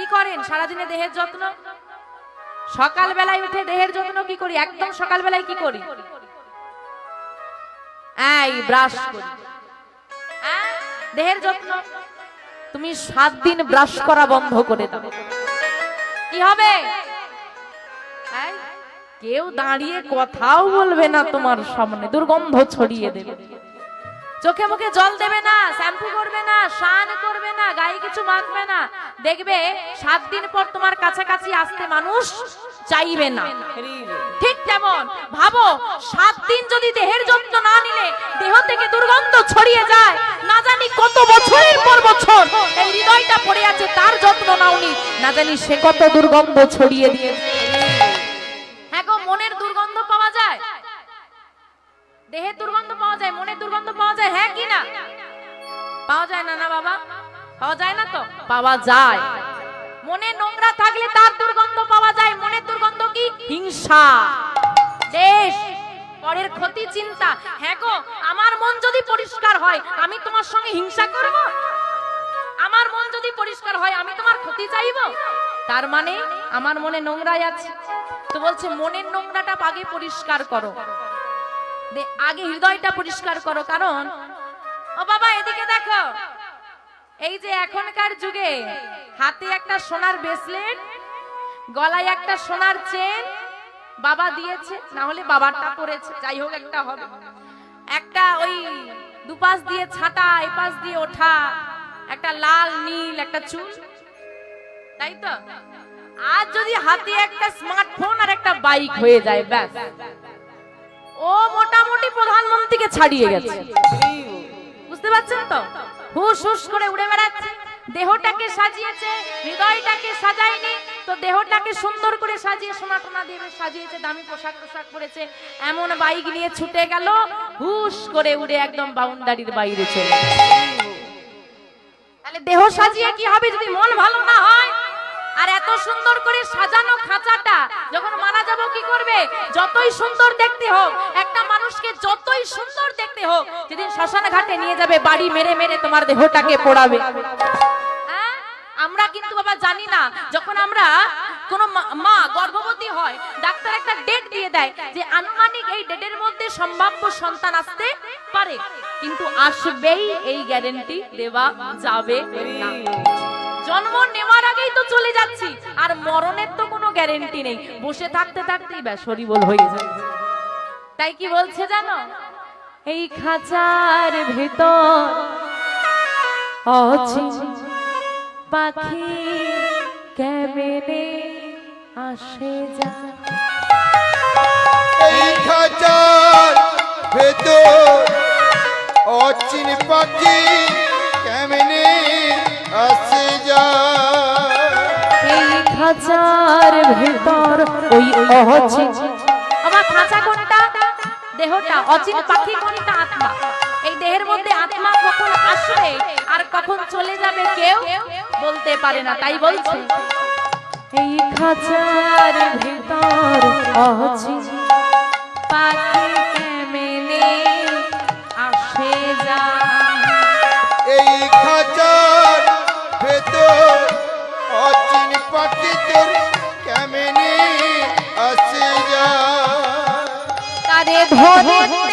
কি করেন? সারাদিনে দেহের যত্ন? সকাল বেলায় উঠে দেহের যত্ন কি করি? একদম সকাল বেলায় কি করি? ব্রাশ করি। দেহের যত্ন? তুমি সাত দিন ব্রাশ করা বন্ধ করে দাও। কি হবে? কেউ দাঁড়িয়ে কথাও বলবে না তোমার সামনে, দুর্গন্ধ ছড়িয়ে দেবে। চোখে মুখে জল দেবে না, শ্যাম্পু করবে না, স্নান করবে না, গায়ে কিছু মাখবে না। দেখবে সাত দিন পর তোমার কাছাকাছি আসতে মানুষ চাইবে না। ঠিক তেমন। ভাবো, সাত দিন যদি দেহের যত্ন না নিলে দেহ থেকে দুর্গন্ধ ছড়িয়ে যায়, না জানি কত বছরের পর বছর এই হৃদয়টা পড়ে আছে, তার যত্ন নাওনি। না জানি সে কত দুর্গন্ধ ছড়িয়ে দিয়েছে। দেহের দুর্গন্ধ পাওয়া যায় মনের দুর্গন্ধ পাওয়া যায় হ্যাঁ কি না? পাওয়া যায় না না বাবা? পাওয়া যায় না তো? পাওয়া যায়। মনে নোংরা থাকলে তার দুর্গন্ধ পাওয়া যায় মনের দুর্গন্ধ কি? হিংসা। দেশ, পরের ক্ষতি চিন্তা। হ্যাঁ গো, আমার মন যদি পরিষ্কার হয়, আমি তোমার সঙ্গে হিংসা করব? আমার মন যদি পরিষ্কার হয়, আমি তোমার ক্ষতি চাইব? তার মানে আমার মনে নোংরাই আছে। তো বলছে, মনের নোংরাটা আগে পরিষ্কার করো। আগে হৃদয়টা পরিষ্কার করো, কারণ, ও বাবা, এদিকে দেখো। এই যে এখনকার যুগে হাতে একটা সোনার ব্রেসলেট গলায় একটা সোনার চেন বাবা দিয়েছে, না হলে বাবারটা পড়েছে যাই হোক একটা হবে। একটা ওই দুপাশ দিয়ে ছাটা, এপাশ দিয়ে ওঠা, একটা লাল, নীল, একটা চুল, তাই তো? আজ যদি হাতে একটা স্মার্টফোন আর একটা বাইক হয়ে যায়, ব্যাস। ও মোটামুটি প্রধানমন্ত্রীকে ছাড়িয়ে গেছে। বুঝতে পারছেন তো? হুস হুস করে উড়ে বেড়াচ্ছে। দেহটাকে সাজিয়েছে হৃদয়টাকে সাজায়নি। তো দেহটাকে সুন্দর করে সাজিয়ে সোনা টোনা দিয়ে সাজিয়েছে দামি পোশাক পোশাক পরেছে। এমন বাইক নিয়ে ছুটে গেল। হুস করে উড়ে একদম বাউন্ডারির বাইরে চলে তাহলে দেহ সাজিয়ে কি হবে যদি মন ভালো না হয়? আর এত সুন্দর করে সাজানো খাঁচাটা, যখন মারা যাব কি করবে? যতই সুন্দর দেখতে হোক, একটা মানুষকে যতই সুন্দর দেখতে হোক, যেদিন শ্মশান ঘাটে নিয়ে যাবে, বাড়ি মেরে মেরে তোমার দেহটাকে পোড়াবে। হ্যাঁ? আমরা কিন্তু বাবা জানি না, যখন আমরা কোন মা গর্ভবতী হয়, ডাক্তার একটা ডেট দিয়ে দেয় যে আনুমানিক এই ডেটের মধ্যে সম্ভাব্য সন্তান আসতে পারে। কিন্তু আসবেই এই গ্যারেন্টি দেওয়া যাবে না। জন্ম নেওয়ার আগেই তো চলে যাচ্ছি। আর মরণের তো কোনো গ্যারেন্টি নেই। বসে থাকতে থাকতেই ব্যাস হরিবল হয়ে যায়। তাই কি বলছে জানো? এই খাঁচার ভেতর পাখি কেমনে আসে যা এই খাঁচার ভেতর অচিন পাখি কেমনে আসে খাঁচার ভেতর ওই অচিন আমার খাঁচা কোনটা? দেহটা অচিন পাখি কোনটা আত্মা? এই দেহের মধ্যে আত্মা কখন আসবে আর কখন চলে যাবে কেউ বলতে পারে না তাই বলছে। এই খাঁচার ভেতর অচিন পাখি তারে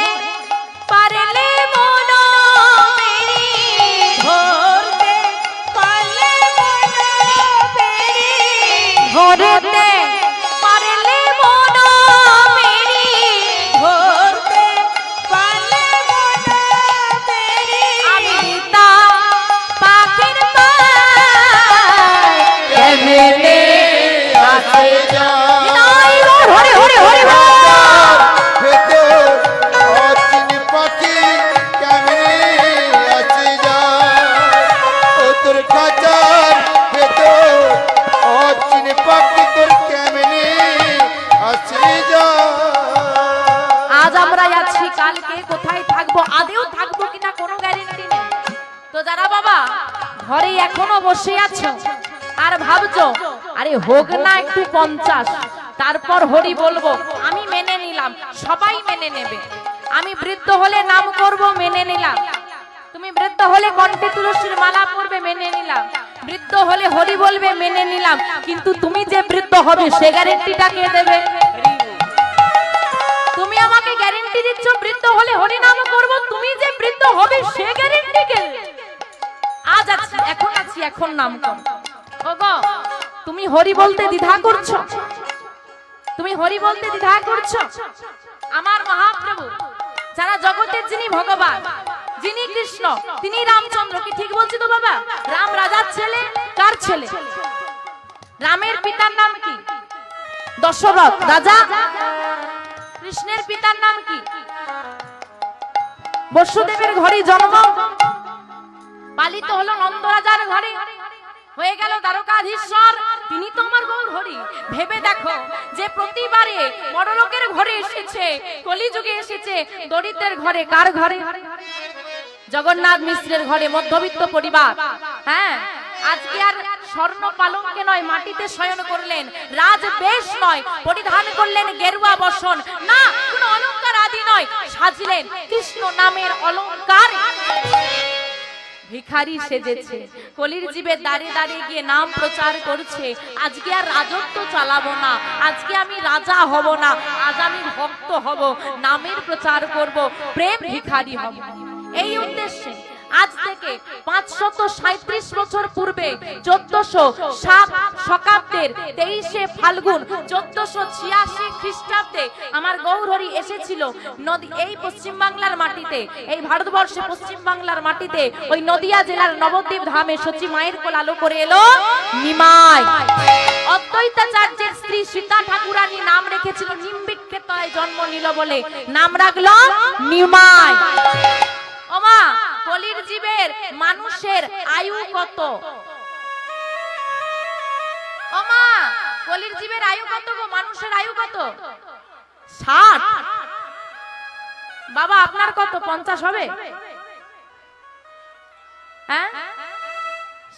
ভাবছ? আরে হোক না একটু পঞ্চাশ। তারপর হরি বলব, আমি মেনে নিলাম, সবাই মেনে নেবে। আমি বৃদ্ধ হলে নাম করব, মেনে নিলাম। তুমি বৃদ্ধ হলে কণ্ঠে তুলসীর মালা পরবে, মেনে নিলাম। বৃদ্ধ হলে হরি বলবে, মেনে নিলাম। কিন্তু তুমি যে বৃদ্ধ হবে, সে গ্যারেন্টিটা কে দেবে? তুমি আমাকে গ্যারেন্টি দিচ্ছ, বৃদ্ধ হলে হরি নাম করব। তুমি যে বৃদ্ধ হবে, সে গ্যারেন্টি কে আজ আছি, এখন আছি, এখন নাম কর ওগো তুমি হরি বলতে দ্বিধা করছ? তুমি হরি বলতে দ্বিধা করছ? আমার মহাপ্রভু, যারা জগতের যিনি ভগবান, যিনি কৃষ্ণ, তিনি রামচন্দ্র, কি ঠিক বলছি তো বাবা? রাম রাজার ছেলে, কার ছেলে? রামের পিতার নাম কি? দশরথ, রাজা? কৃষ্ণের পিতার নাম কি? বসুদেবের ঘরে জন্ম? পালিত হলো নন্দ রাজার ঘরে। হয়ে গেল দ্বারকাধীশ্বর। তিনি তো আমার গৌর হরি। ভেবে দেখো যে প্রতিবারে বড়লোকের ঘরে এসেছে, কলিযুগে এসেছে, দরিদ্রের ঘরে, কার ঘরে? জগন্নাথ মিশ্রের ঘরে, মধ্যবিত্ত পরিবার। হ্যাঁ আজকে আর স্বর্ণ পালঙ্কে নয়, মাটিতে শয়ন করলেন। রাজ বেশ নয়, পরিধান করলেন গেরুয়া বসন। না, কোনো অলংকার আদি নয়, সাজলেন কৃষ্ণ নামের অলংকার ভিখারি সেজেছে। কলির জীবে দাঁড়িয়ে দাঁড়িয়ে গিয়ে নাম প্রচার করছে। আজকে আর রাজত্ব চালাবো না। আজকে আমি রাজা হব না। আজ আমি ভক্ত হব। নামের প্রচার করব। প্রেম ভিখারি হব। এই উদ্দেশ্যে আজ থেকে পাঁচশত সাঁত্রিশ বছর পূর্বে চোদ্দশো সাত শকাব্দের তেইশে ফাল্গুন চোদ্দশো ছিয়াশি খ্রিস্টাব্দে আমার গৌরহরি এসেছিল নদী এই পশ্চিম বাংলার মাটিতে, এই ভারতবর্ষে পশ্চিম বাংলার মাটিতে ওই নদিয়া জেলার নবদ্বীপ ধামে সচি মায়ের কোল আলো করে এলো নিমাই। অদ্বৈতাচার্যের স্ত্রী সীতা ঠাকুরানী নাম রেখেছিল নিম্বিককে তলায় জন্ম নিল বলে নাম রাখল নিমাই। ওমা কলির জীবের মানুষের আয়ু কত? ওমা কলির জীবের আয়ু কত গো? মানুষের আয়ু কত? ষাট। বাবা, আপনার কত? পঞ্চাশ হবে? হ্যাঁ?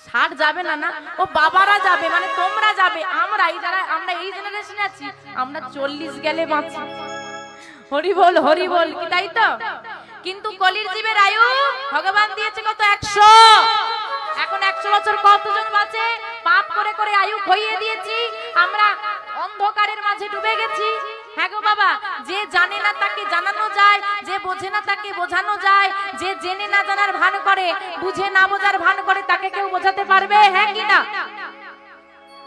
ষাট যাবে না না? ও, বাবারা যাবে মানে তোমরা যাবে আমরা এই যারা, আমরা এই জেনারেশনে আছি, আমরা চল্লিশ গেলে বাঁচি। হরি বল হরি বল কি তাই তো? কিন্তু কলির জীবের আয়ু ভগবান দিয়েছে কত একশো? এখন একশো বছর কতজন বাঁচে? পাপ করে করে আয়ু খইয়ে দিয়েছি। আমরা অন্ধকারের মাঝে ডুবে গেছি। হ্যাঁ গো বাবা, যে না তাকে জানানো যায়, যে বোঝে না তাকে বোঝানো যায়, যে জেনে না জানার ভান করে, বুঝে না বোঝার ভান করে তাকে কেউ বোঝাতে পারবে? হ্যাঁ কি না?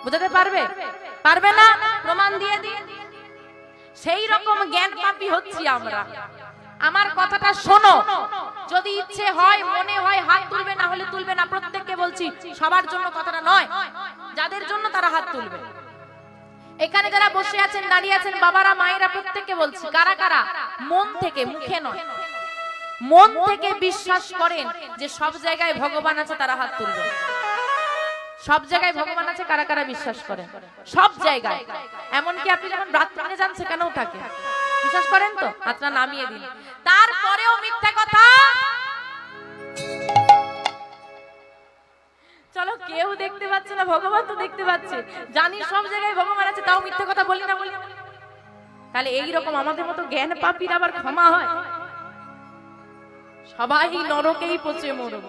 বোঝাতে পারবে? পারবে না? সেই রকম জ্ঞান পাপি হচ্ছি আমরা। আমার কথাটা শোনো। যদি ইচ্ছে হয় মনে হয় হাত তুলবে না হলে তুলবে না। প্রত্যেককে বলছি সবার জন্য কথাটা নয়। যাদের জন্য তারা হাত তুলবে। এখানে যারা বসে আছেন দাঁড়িয়ে আছেন বাবারা মায়েরা প্রত্যেককে বলছি কারা কারা? মন থেকে মুখে নয়। মন থেকে বিশ্বাস করেন যে সব জায়গায় ভগবান আছে তারা হাত তুলবে। সব জায়গায় ভগবান আছে কারা কারা বিশ্বাস করেন? সব জায়গায়। এমনকি আপনি যখন রাত্রিতে যান সেখানেও থাকে। বিশ্বাস করেন তো? হাতটা নামিয়ে দিন। তারপরেও মিথ্যা কথা। চলো, কেউ দেখতে পাচ্ছে না, ভগবান তো দেখতে পাচ্ছে। জানি সব জায়গায় ভগবান আছে, তাও মিথ্যা কথা বলি না বলি। তাহলে এই রকম আমাদের মতো জ্ঞান পাপির আবার ক্ষমা হয়? সবাই নরকেই পচে মরব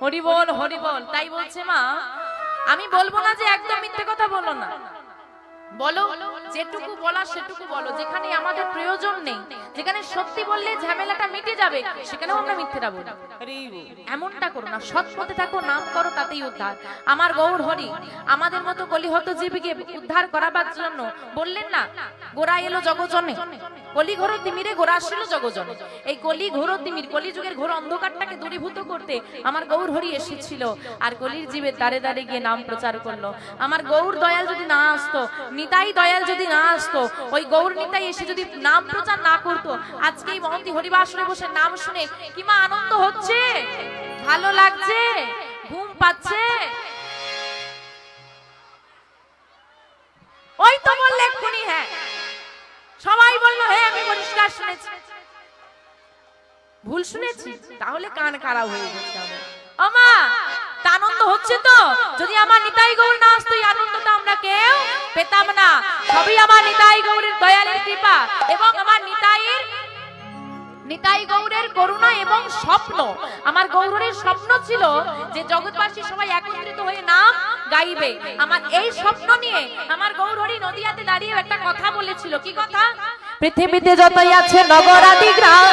হরি বল হরি বল তাই বলছে মা, আমি বলব না যে একদম মিথ্যে কথা বলো না। বলো, যেটুকু বলা সেটুকু বলো, যেখানে আমাদের প্রয়োজন নেই, যেখানে সত্যি বললে ঝামেলাটা মিটে যাবে, সেখানেও আমরা মিথ্যেটা বলি। এমনটা করো না, সৎ পথে থাকো, নাম করো, তাতেই উদ্ধার। আমার গৌর হরি, আমাদের মতো কলিহত জীবীকে উদ্ধার করাবার জন্য বললেন না গোড়া এলো জগজনে। কলি ঘোর তিমিরে গোড়া আসছিল জগজনে। এই কলি ঘোর তিমির কলি যুগের ঘোর অন্ধকারটাকে দূরীভূত করতে আমার গৌর হরি এসেছিল, আর কলির জীবের দাঁড়ে দাঁড়ে গিয়ে নাম প্রচার করল। আমার গৌর দয়াল যদি না আসতো নিতাই দয়াল যদি না আসতো, ওই গৌর নিতাই এসে যদি নাম প্রচার না করতো আজকে এই মহন্তি হরিবাসনে বসে নাম শুনে কিমা আনন্দ হচ্ছে? ভালো লাগছে? ঘুম পাচ্ছে? ওই তো বললে এক্ষুনি হ্যাঁ। সবাই বলল হ্যাঁ আমি পরিষ্কার শুনেছি। ভুল শুনেছি? তাহলে কান খারাপ হয়ে গেছে আমার। আমা আনন্দ হচ্ছে তো? যদি আমার নিতাই গৌর না আসতো, এই আনন্দটা আমরা কেউ পেতাম না। সবই আমার নিতাই গৌরের দয়ালের কৃপা এবং আমার নিতাইয়ের নিতাই গৌরের করুণা এবং স্বপ্ন। আমার গৌরের স্বপ্ন ছিল যে জগৎবাসী সবাই একত্রিত হয়ে নাম গাইবে। আমার এই স্বপ্ন নিয়ে আমার গৌরহরি নদিয়াতে দাঁড়িয়ে একটা কথা বলেছিল। কি কথা? পৃথিবীতে যতই আছে নগরাদি গ্রাম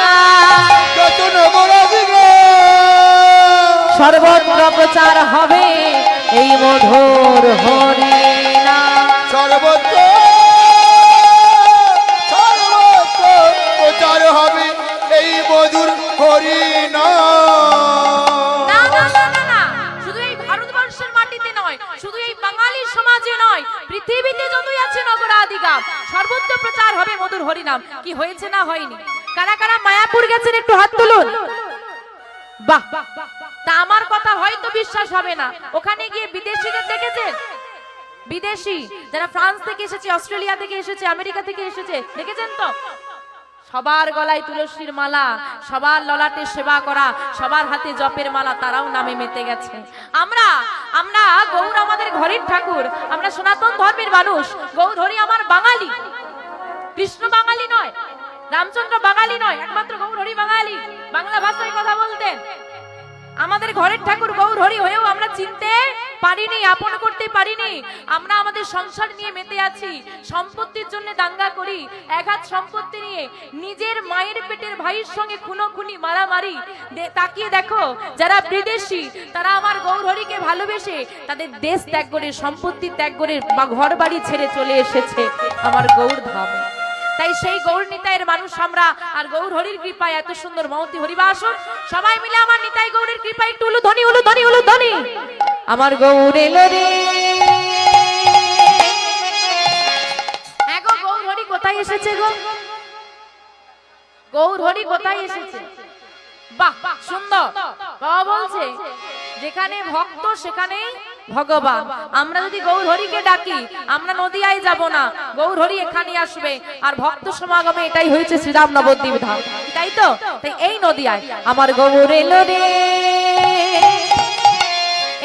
সর্বত্র প্রচার হবে এই মধুর সর্বত্র সর্বত্র প্রচার হবে এই মধুর হরিনা না না না না না। শুধু এই ভারতবর্ষের মাটিতে নয় শুধু এই বাঙালি সমাজে নয় পৃথিবীতে যতই আছে সর্বত্র প্রচার হবে মধুর হরিনাম। কি হয়েছে না হয়নি? কারা কারা মায়াপুর গেছেন একটু হাত তুলুন। বাহ বাহ বাহ। তা আমার কথা হয়তো বিশ্বাস হবে না। ওখানে গিয়ে বিদেশিদের দেখেছেন? বিদেশি, যারা ফ্রান্স থেকে এসেছে, অস্ট্রেলিয়া থেকে এসেছে, আমেরিকা থেকে এসেছে, দেখেছেন তো? সবার গলায় তুলসীর মালা, সবার ললাটে সেবা করা, সবার হাতে জপের মালা, তারাও নামে মেতে গেছে। আমরা আমরা গৌর আমাদের ঘরের ঠাকুর, আমরা সনাতন ধর্মের মানুষ, গৌর হরি আমার বাঙালি। কৃষ্ণ বাঙালি নয়, রামচন্দ্র বাঙালি নয়, একমাত্র গৌর হরি বাঙালি। বাংলা ভাষায় কথা বলতেন। আমাদের ঘরের ঠাকুর গৌর হরি হয়েও আমরা চিনতে পারিনি, আপন করতে পারিনি। আমরা আমাদের সংসার নিয়ে মেতে আছি, সম্পত্তির জন্য দাঙ্গা করি এক হাত সম্পত্তি নিয়ে নিজের মায়ের পেটের ভাইয়ের সঙ্গে খুনো খুনি মারামারি তাকিয়ে দেখো, যারা বিদেশি, তারা আমার গৌর হরিকে ভালোবেসে তাদের দেশ ত্যাগ করে, সম্পত্তি ত্যাগ করে বা ঘর বাড়ি ছেড়ে চলে এসেছে আমার গৌর ধামে তাই সেই গৌর নিতাইয়ের মানুষ আমরা আর গৌর হরির কৃপায় এত সুন্দর মহতি হরিবাসন সবাই মিলে আমার নিতাই গৌরের কৃপায় একটু উলু ধ্বনি উলু ধ্বনি উলু ধ্বনি। আমার গৌর এলো রে। হ্যাঁ গৌর হরি কোথায় এসেছে গো? গৌর হরি কোথায় এসেছে? বাহ সুন্দর। বাবা বলছে যেখানে ভক্ত সেখানেই ভগবান, আমরা যদি গৌর হরিকে ডাকি, আমরা নদিয়ায় যাব না। গৌর হরি এখানে আসবে। আর ভক্ত সমাগমে এটাই হয়েছে শ্রীরাম নবদ্বীপ ধাম। তাই তো? তাই এই নদিয়ায় আমার গৌর রে।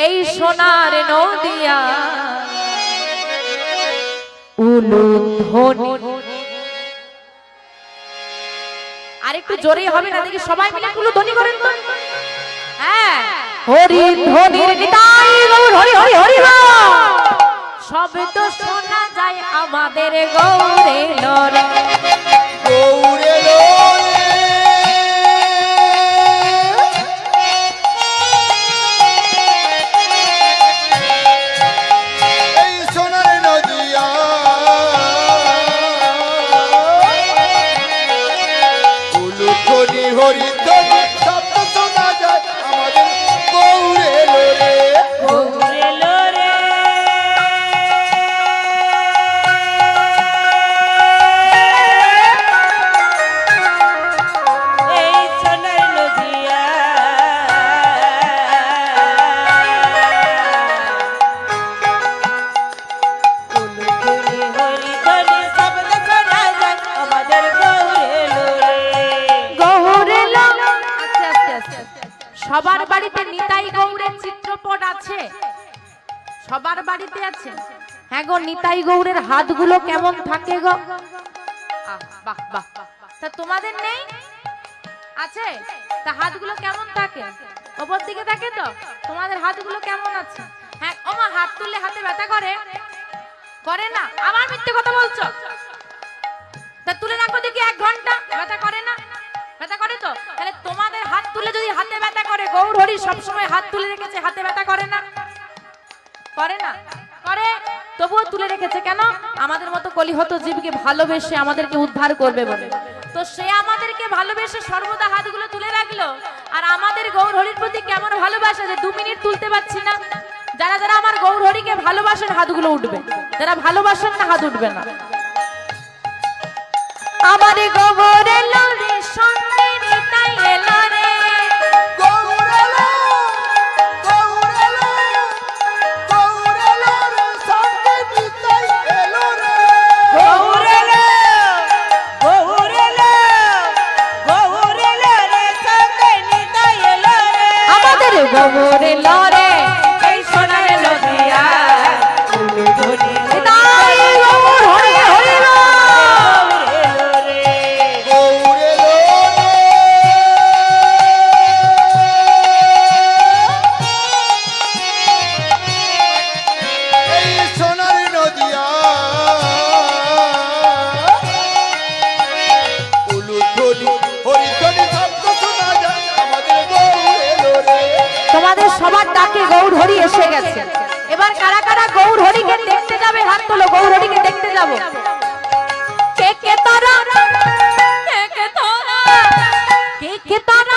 এই সোনার নদিয়া। আর একটু জোরে হবে না? দেখি সবাই মিলে ধ্বনি করেন তো। হ্যাঁ। হরি ধনির নিতাই গৌর হরি হরি হরি সব শব্দ শোনা যায় আমাদের গৌরে নরে। গৌরে আছে? সবার বাড়িতে আছে? হ্যাঁ গো, নিতাই গৌরের হাতগুলো কেমন থাকে গো। বাহ বাহ তা তোমাদের নেই? আছে? তা হাতগুলো কেমন থাকে? ওপর দিকে থাকে তো? তোমাদের হাতগুলো কেমন আছে? হ্যাঁ ওমা, হাত তুললে হাতে ব্যথা করে? করে না? আবার মিথ্যে কথা বলছো? তা তুলে রাখো দেখি এক ঘণ্টা। ব্যথা করে না? ব্যথা করে তো? তাহলে তোমাদের হাত তুলে যদি হাতে ব্যথা করে, গৌর হরি সবসময় হাত তুলে রেখেছে, হাতে ব্যথা করে না? করে? তবুও তুলে রেখেছে কেন? আমাদের মতো কলিহত জীবকে ভালোবেসে আমাদেরকে উদ্ধার করবে বলে। তো সে আমাদেরকে ভালোবেসে সর্বদা হাতগুলো তুলে রাখল। আর আমাদের গৌর হরির প্রতি কেমন ভালোবাসা যে দু মিনিট তুলতে পারছি না? যারা যারা আমার গৌর হরিকে ভালোবাসেন, হাতগুলো উঠবে। যারা ভালোবাসেন না, হাত উঠবে না। আমার গোবর এলো রে সঙ্গে গৌরহরি এসে গেছে। এবার কারা কারা গৌর হরিকে দেখতে যাবে, হাত তোলো, গৌর হরিকে দেখতে যাব। কে কে তারা? কে কে তারা? কে কে তারা?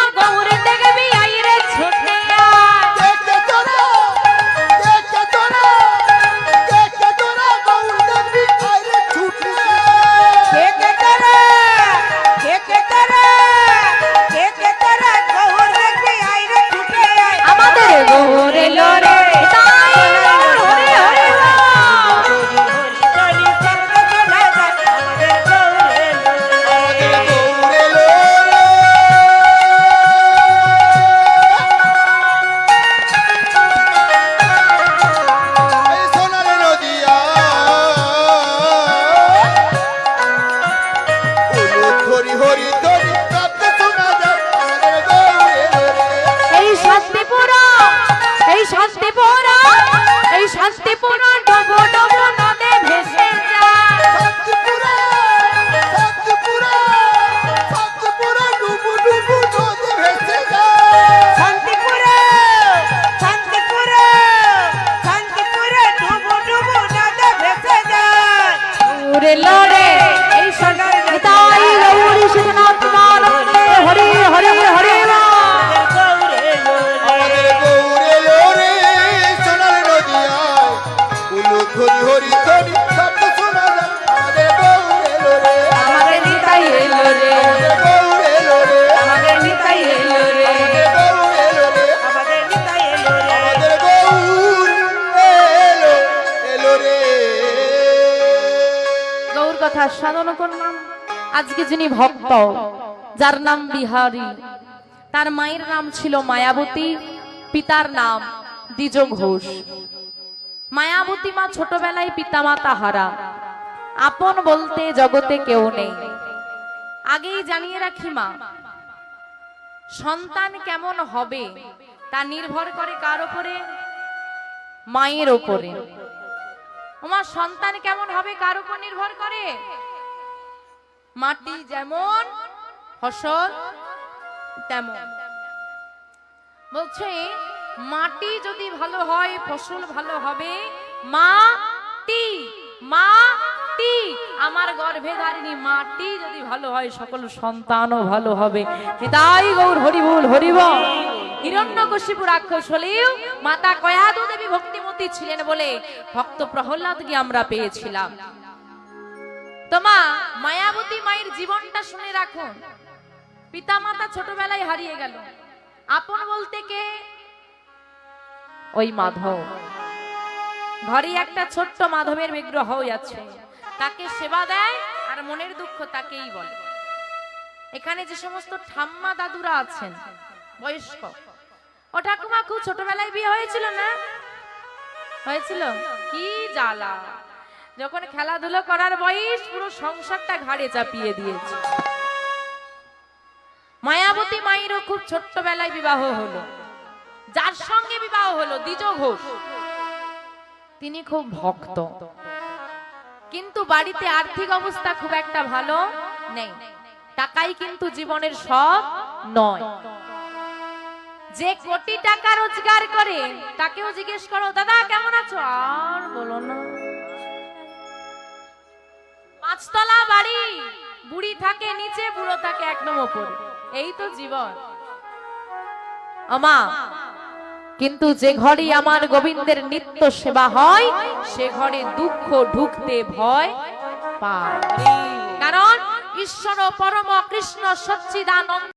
কথা সাধন করলাম আজকে যিনি ভক্ত, যার নাম বিহারী, তার মায়ের নাম ছিল মায়াবতী, পিতার নাম দ্বিজ ঘোষ মায়াবতী মা ছোটবেলায় পিতামাতা হারা আপন বলতে জগতে কেউ নেই। আগেই জানিয়ে রাখি মা, সন্তান কেমন হবে তা নির্ভর করে কার ওপরে মায়ের উপরে। তোমার সন্তান কেমন হবে? কার উপর নির্ভর করে? মাটি যেমন, ফসল তেমন। বলছে, মাটি যদি ভালো হয়, ফসল ভালো হবে, মাটি মাটি, আমার গর্ভে ধারিনি, মাটি যদি ভালো হয়, সকল সন্তানও ভালো হবে। তাই গৌর, হরিবুল হরিব হিরণ্যকশিপুর রাক্ষস হলেও মাতা কয়াদু দেবী ভক্তিমতী ছিলেন বলে ভক্ত প্রহ্লাদকে আমরা পেয়েছিলাম। তোমা মায়াবতী মায়ের জীবনটা শুনে রাখুন। পিতা মাতা ছোটবেলায় হারিয়ে গেল। আপন বলতে কে? ওই মাধব। ঘরে একটা ছোট্ট মাধবের বিগ্রহ আছে। তাকে সেবা দেয় আর মনের দুঃখ তাকেই বলে। এখানে যে সমস্ত ঠাম্মা দাদুরা আছেন, বয়স্ক। ও ঠাকুমা, খুব ছোটবেলায় বিয়ে হয়েছিল না? হয়েছিল? কি জ্বালা। যখন খেলাধুলো করার বয়স, পুরো সংসারটা ঘাড়ে চাপিয়ে দিয়েছে। মায়াবতী মায়েরও খুব ছোট্টবেলায় বিবাহ হলো। যার সঙ্গে বিবাহ হলো, দ্বিজ ঘোষ। তিনি খুব ভক্ত। কিন্তু বাড়িতে আর্থিক অবস্থা খুব একটা ভালো নেই। টাকাই কিন্তু জীবনের সব নয়। যে কোটি টাকা রোজগার করে, তাকেও জিজ্ঞেস করো, দাদা, কেমন আছো? আর বলো না। পাঁচতলা বাড়ি, বুড়ি থাকে নিচে, বুড়ো থাকে একদম ওপরে। এই তো জীবন। আমা কিন্তু যে ঘরে আমার গোবিন্দের নিত্য সেবা হয়, সে ঘরে দুঃখ ঢুকতে ভয় পায়। কারণ ঈশ্বর পরম কৃষ্ণ সচ্চিদানন্দ